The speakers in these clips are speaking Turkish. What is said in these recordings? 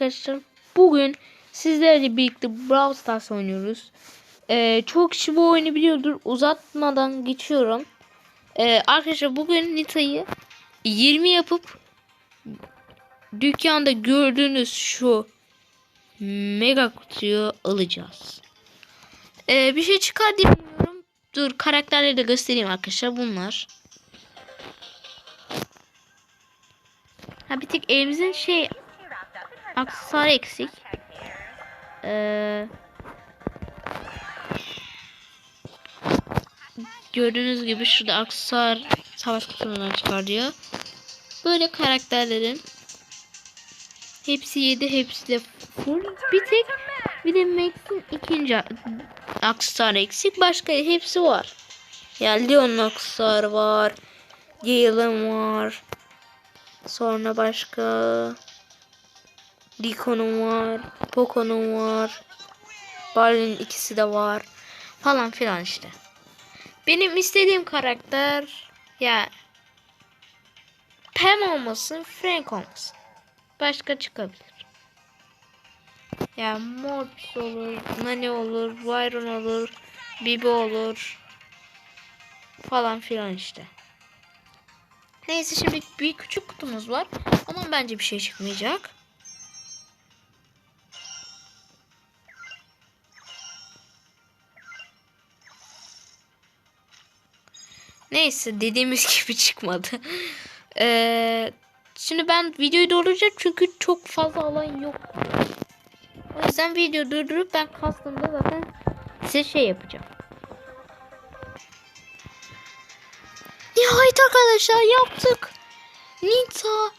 arkadaşlar bugün sizlerle birlikte Brawl Stars oynuyoruz. Ee, çok kişi bu oyunu biliyordur. Uzatmadan geçiyorum. Ee, arkadaşlar bugün Nita'yı 20 yapıp dükkanda gördüğünüz şu mega kutuyu alacağız. Ee, bir şey çıkar diye. Dur karakterleri de göstereyim arkadaşlar bunlar. Ha bir tek elimizin şey aksesuar eksik. Ee, gördüğünüz gibi şurada aksesuar savaş kutusundan çıkarıyor. Böyle karakterlerin hepsi 7 hepsi de full. Bir tek bir de Max'in ikinci aksesuar eksik. Başka hepsi var. Ya Leon'un aksesuarı var. Gale'ın var. Sonra başka Rico'nun var. Poco'nun var. Barley'nin ikisi de var. Falan filan işte. Benim istediğim karakter ya Pam olmasın, Frank olmasın. Başka çıkabilir. Ya Mortis olur, Nani olur, Byron olur, Bibi olur. Falan filan işte. Neyse şimdi bir küçük kutumuz var. Ama bence bir şey çıkmayacak. Neyse dediğimiz gibi çıkmadı. Ee, şimdi ben videoyu durduracağım çünkü çok fazla alan yok. O yüzden video durdurup ben kastımda zaten size şey yapacağım. Nihayet arkadaşlar yaptık. Nita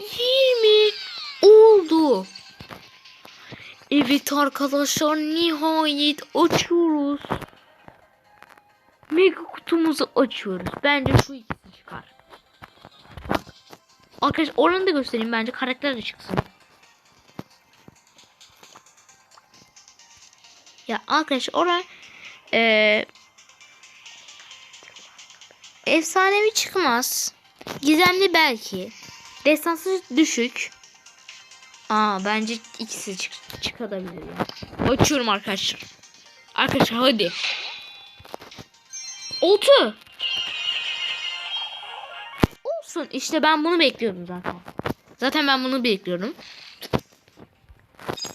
20 oldu. Evet arkadaşlar nihayet açıyoruz. Mega kutumuzu açıyoruz. Bence şu ikisi çıkar. Bak. Arkadaşlar oranı da göstereyim bence karakter de çıksın. Ya arkadaşlar oran eee Efsanevi çıkmaz. Gizemli belki. Destansı düşük. Aa bence ikisi çık çıkabilir ya. Açıyorum arkadaşlar. Arkadaşlar hadi. Oltu. Olsun. İşte ben bunu bekliyordum zaten. Zaten ben bunu bekliyordum.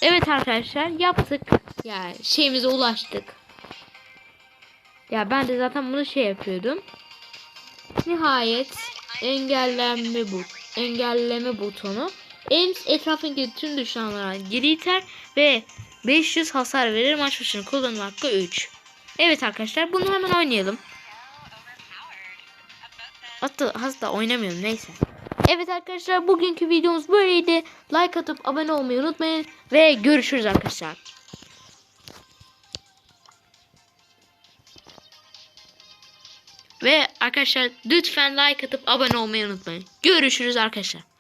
Evet arkadaşlar yaptık. Yani şeyimize ulaştık. Ya ben de zaten bunu şey yapıyordum. Nihayet engellenme bu engelleme butonu en etrafındaki tüm düşmanlara geri iter ve 500 hasar verir maç başına kullanım hakkı 3. Evet arkadaşlar bunu hemen oynayalım. Hatta hasta oynamıyorum neyse. Evet arkadaşlar bugünkü videomuz böyleydi. Like atıp abone olmayı unutmayın ve görüşürüz arkadaşlar. Ve arkadaşlar lütfen like atıp abone olmayı unutmayın. Görüşürüz arkadaşlar.